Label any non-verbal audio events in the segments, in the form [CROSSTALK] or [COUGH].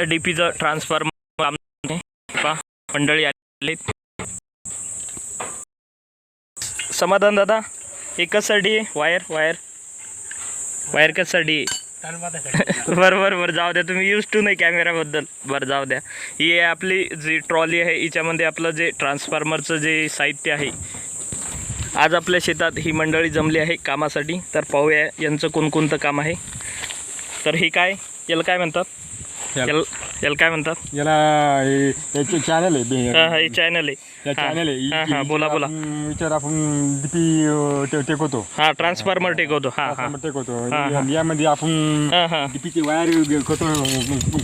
D पीचं transformer मंडळी आले समाधान दादा हे कशासाठी आहे वायर वायर. वायर कशासाठी आहे [LAUGHS] बरं बरं बरं जाऊ द्या तुम्ही यूज टू नाही कॅमेराबद्दल बरं जाऊ द्या. ही आहे आपली जी ट्रॉली आहे हिच्यामध्ये आपलं जे ट्रान्सफॉर्मरचं जे साहित्य आहे आज आपल्या शेतात ही मंडळी जमली आहे कामासाठी. तर पाहूया यांचं कोणकोणतं काम आहे. तर हे काय याला काय म्हणतात? Biar. याला काय म्हणतात? याला हे- याचे चॅनल आहे बे- हा हा हे चॅनल आहे. या. चॅनल आहे. हा हा बोला बोला. आपण विचार आपण डीपी टेकवतो. हा ट्रान्सफॉर्मर टेकवतो. हा हा. आपण टेकवतो. हा, हा. यामध्ये आपण हा हा. डीपीची वायर करतो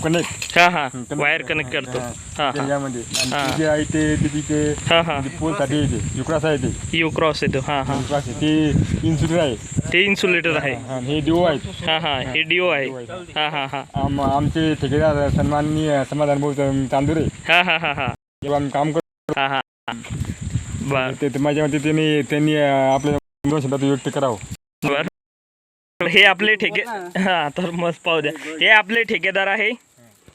कनेक्ट हा हा. वायर कनेक्ट करतो. हा हा यामध्ये. आणि हा. ते जे आहे ते डीपीचे हा हा. पोलसाठी येते युक्रास आहे ते. यू क्रॉस येतो हा हा. युक्रास आहे. ते इन्सुलिन आहे. ते इन्सुलेटर आहे. हा, हे. डिओ आहेत. हा हा. हे डिओ आहे. हा हा हा. आम आमचे ठेकेदार सन्माननीय समाधान भाऊ तांदुरे हा हा हा हा. जेव्हा आम्ही काम करतो हा हा. बर. ते ते माझ्या मते त्यांनी त्यांनी आपल्या दोन शब्दात व्यक्त करावं. बर. हे आपले ठेके हा तर मस्त पाहू द्या. हे आपले ठेकेदार आहे.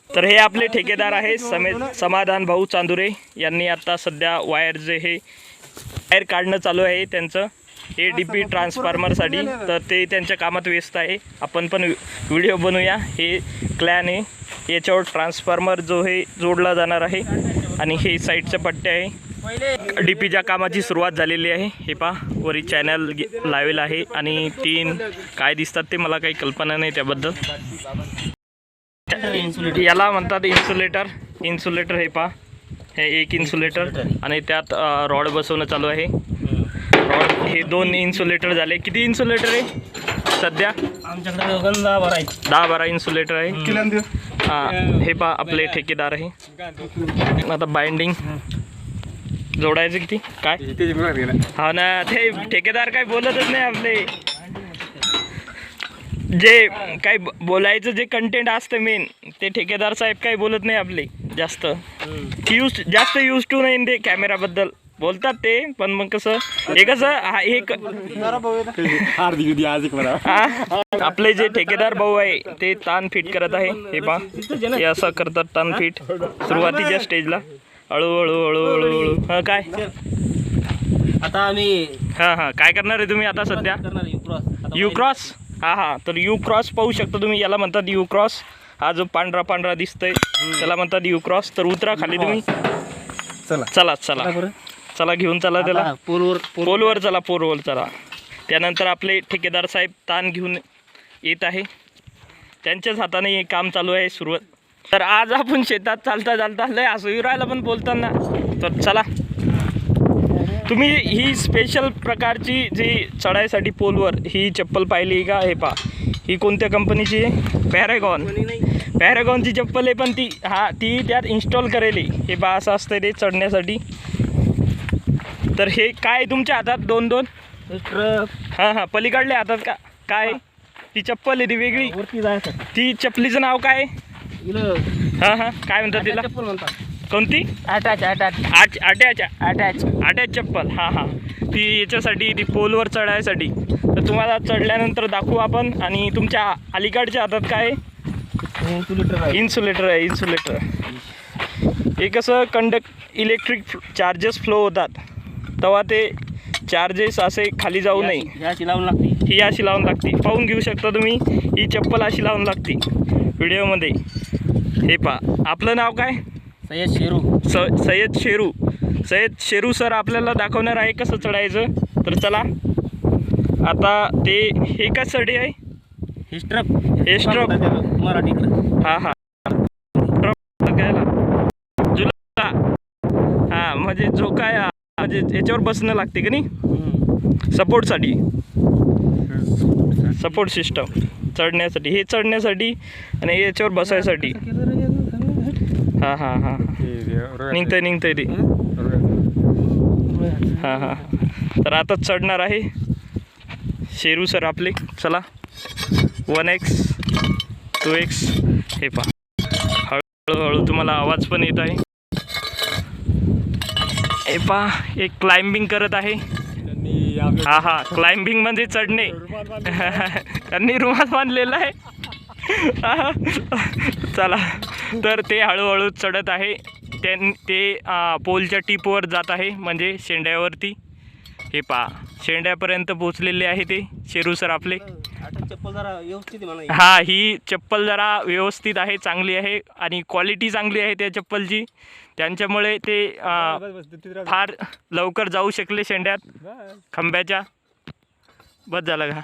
तर हे आपले ठेकेदार आहे समे समाधान भाऊ चांदुरे यांनी आता सध्या वायर जे हे वायर काढणं चालू आहे त्यांचं. हे डी पी ट्रान्सफॉर्मरसाठी तर ते त्यांच्या कामात व्यस्त आहे. आपण पण व्हिडिओ बनवूया. हे क्लॅन आहे. याच्यावर ट्रान्सफॉर्मर जो हे जोडला जाणार आहे. आणि हे साईडचे पट्टे आहे. डी पीच्या कामाची सुरुवात झालेली आहे. हे पा वरी चॅनल लावेल आहे. आणि तीन काय दिसतात ते मला काही कल्पना नाही त्याबद्दल. याला म्हणतात इन्सुलेटर इन्सुलेटर हे पा हे एक इन्सुलेटर आणि त्यात रॉड बसवणं चालू आहे. रॉड हे दोन इन्सुलेटर झाले. किती इन्सुलेटर आहे? सध्या? आमच्याकडे भरा आहे. दहा बारा इन्सुलेटर आहे. हां हे. पा आपले ठेकेदार आहे आता बाइंडिंग जोडायचं किती? काय? हा ना ते ठेकेदार काय बोलतच नाही आपले. जे काय ब- बोलायचं जे कंटेंट असतं मेन ते ठेकेदार साहेब काही बोलत नाही आपले जास्त. यूज जास्त यूज टू नाही ते कॅमेराबद्दल बोलतात ते पण मग कसं हे कसं हा हे क- आज एक हा, आपले जे ठेकेदार भाऊ आहे ते ताण फिट करत आहे हे पा हे असं करतात ताण फिट सुरुवातीच्या स्टेजला हळूहळू हळूहळू हळू हा काय? आता आम्ही हा हा. काय करणार आहे तुम्ही आता सध्या? करणार यू क्रॉस आता यू क्रॉस हा हा. तर यू क्रॉस पाहू शकता तुम्ही याला म्हणतात यू क्रॉस हा जो पांढरा पांढरा दिसतोय त्याला म्हणतात यू क्रॉस तर उतरा खाली तुम्ही. चला चला. चला बरं. चला घेऊन चला त्याला. पोलवर पोल पोलवर चला पोलवर चला. त्यानंतर आपले ठेकेदार साहेब ताण घेऊन येत आहे. त्यांच्याच हाताने हे काम चालू आहे सुरुवात. तर आज आपण शेतात चालता चालता लय असं राहिलं पण बोलताना. तर चला. तुम्ही ही स्पेशल प्रकारची जी चढायसाठी पोलवर ही चप्पल पाहिली का? हे पा ही कोणत्या कंपनीची आहे? पॅरेगॉन पॅरेगॉनची चप्पल आहे पण ती हा ती त्यात इन्स्टॉल करेल. हे बा असं असतं ते चढण्यासाठी. तर हे काय तुमच्या हातात? दोन दोन? ट्रक. हां हां. पलीकडल्या हातात का काय? ती चप्पल आहे ती वेगळी. वरती जायचं. ती चप्पलीचं नाव काय? हां हां. काय म्हणतात तिला? चप्पल म्हणतात. कोणती? अटॅच अटॅच आट आट्याच्या अटॅच अटॅच चप्पल. हां हां. ती याच्यासाठी ती पोलवर चढायसाठी. तर तुम्हाला चढल्यानंतर दाखवू आपण. आणि तुमच्या अलीकडच्या हातात काय? आहे? लिटर आहे. इन्सुलेटर आहे इन्सुलेटर हे कसं? कंडक्ट इलेक्ट्रिक चार्जेस फ्लो होतात. तेव्हा ते चार्जेस असे खाली जाऊ नये ह्याची लावून लागते ही अशी लावून लागते पाहून घेऊ शकता तुम्ही ही चप्पल अशी लावून लागते व्हिडिओमध्ये हे पा आपलं नाव काय सय्यद शेरू स सय्यद शेरू सय्यद शेरू सर आपल्याला दाखवणार आहे कसं चढायचं तर चला आता ते हे का चढी आहे हिस्ट्रप हिस्ट्रप. मराठी हां हां जुला हां म्हणजे जो काय हा, म्हणजे याच्यावर बसणं लागते का नाही? सपोर्टसाठी. Support system. चढण्यासाठी. हे चढण्यासाठी आणि याच्यावर बसायसाठी. हां हां हां. निघतंय निघतंय ते. हां हां. तर आता चढणार आहे. शेरू सर आपले. चला. One X two X. हे पहा. हळूहळू तुम्हाला आवाज पण येत आहे. हे पहा एक क्लाइम्बिंग करत आहे. हा हा क्लाइम्बिंग म्हणजे चढणे. [LAUGHS] त्यांनी रुमाल बांधलेला आहे. चला तर ते हळूहळू चढत आहे. त्यां ते पोलच्या टीपवर जात आहे म्हणजे शेंड्यावरती. हे पहा शेंड्यापर्यंत पोचलेले आहे ते शेरू सर आपले. चप्पल जरा व्यवस्थित आहे म्हणा हा ही चप्पल जरा व्यवस्थित आहे चांगली आहे आणि क्वालिटी चांगली आहे त्या चप्पलची. त्यांच्यामुळे ते अं, बस बस तिथे राहू. फार लवकर जाऊ शकले शेंड्यात. बस. खंब्याच्या. बस झालं का?